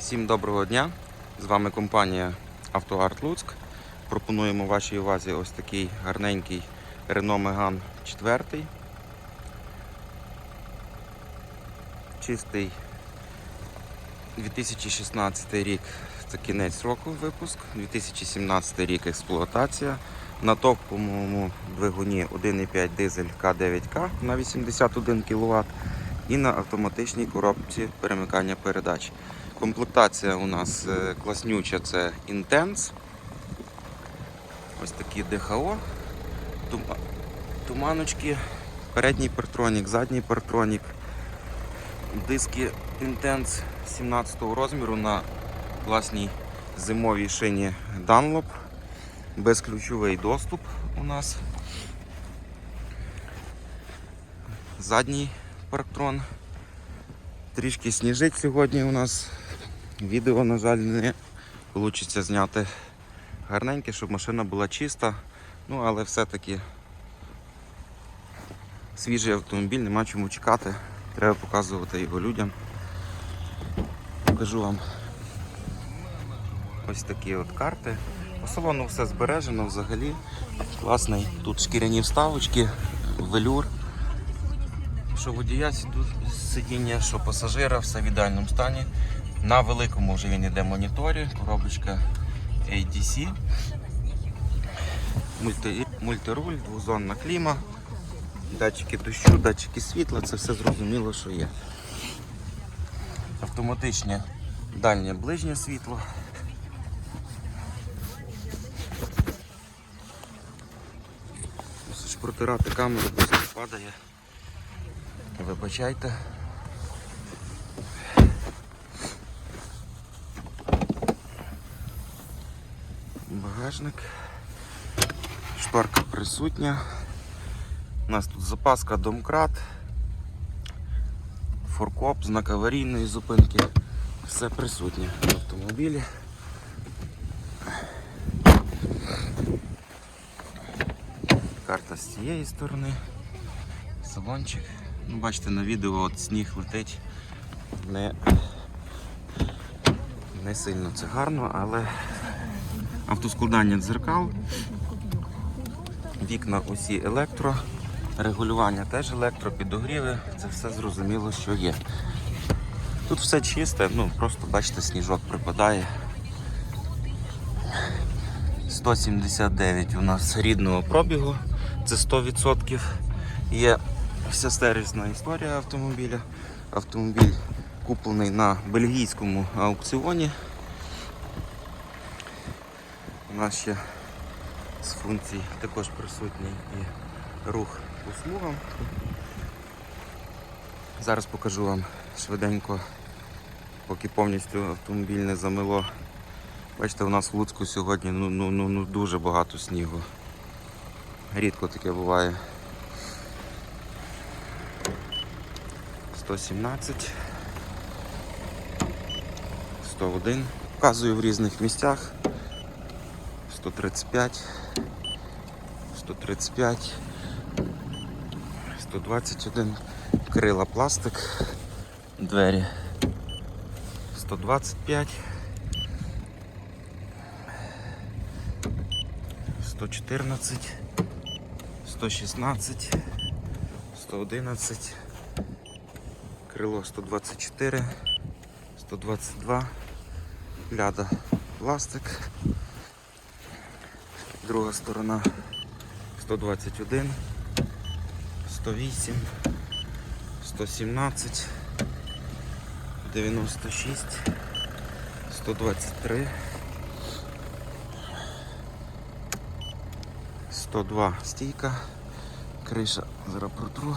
Всім доброго дня! З вами компанія Автоарт Луцьк. Пропонуємо вашій увазі ось такий гарненький Renault Megane 4. Чистий 2016 рік це кінець року випуск, 2017 рік експлуатація. На топовому двигуні 1,5 дизель К9К на 81 кВт і на автоматичній коробці перемикання передач. Комплектація у нас е, класнюча це Intense. Ось такі ДХО, туманочки, передній партронік, задній партронік, диски Intense 17 розміру на класній зимовій шині Dunlop. Безключовий доступ у нас. Задній парктрон. Трішки сніжить сьогодні у нас. Відео, на жаль, не вийде зняти гарненьке, щоб машина була чиста. Ну, але все-таки свіжий автомобіль, нема чому чекати. Треба показувати його людям. Покажу вам ось такі от карти. По салону все збережено взагалі. Класний. Тут шкіряні вставочки, велюр. Що водія сидіння, що пасажира, все в ідеальному стані. На великому вже він іде моніторі, коробочка ADC, мульти, мультируль, двозонна кліма, датчики дощу, датчики світла, це все зрозуміло, що є. Автоматичне дальнє ближнє світло. Мусиш протирати камеру, бо падає. Вибачайте. Багажник. Шторка присутня. У нас тут запаска домкрат. Форкоп, знак аварійної зупинки. Все присутнє в автомобілі. Карта з цієї сторони. Салончик. Ну, бачите, на відео от сніг летить. Не, не сильно це гарно, але автоскладання дзеркал. Вікна усі електро, регулювання теж електро, підогріви, це все зрозуміло, що є. Тут все чисте, ну просто бачите, сніжок припадає. 179 у нас рідного пробігу, це 100%. Є вся сервісна історія автомобіля. Автомобіль куплений на бельгійському аукціоні. У нас ще з функцій також присутній і рух по смугам. Зараз покажу вам швиденько, поки повністю автомобіль не замило. Бачите, у нас в Луцьку сьогодні ну, ну, ну, ну, дуже багато снігу. Рідко таке буває. 117, 101. Показую в різних місцях. 135, 135, 121, крила пластик, двері 125, 114, 116, 111, крило 124, 122, ляда пластик. Друга сторона 121, 108, 117, 96, 123, 102 стійка, криша зараз протру.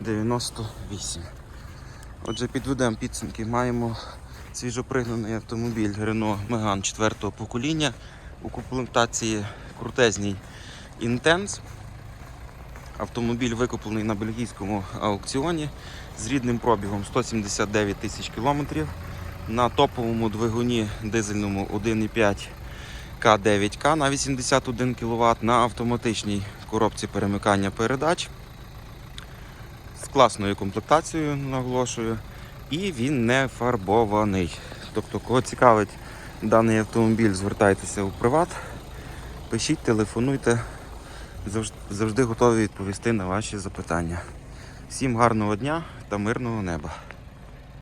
98. Отже, підведемо підсумки. Маємо свіжопригнаний автомобіль Renault Megane 4 покоління у комплектації крутезній Intense. Автомобіль викуплений на бельгійському аукціоні з рідним пробігом 179 тисяч кілометрів. На топовому двигуні дизельному 1,5 К9К на 81 кВт на автоматичній коробці перемикання передач з класною комплектацією, наголошую. І він не фарбований. Тобто, кого цікавить даний автомобіль, звертайтеся у приват, пишіть, телефонуйте. Завж- Завжди готові відповісти на ваші запитання. Всім гарного дня та мирного неба.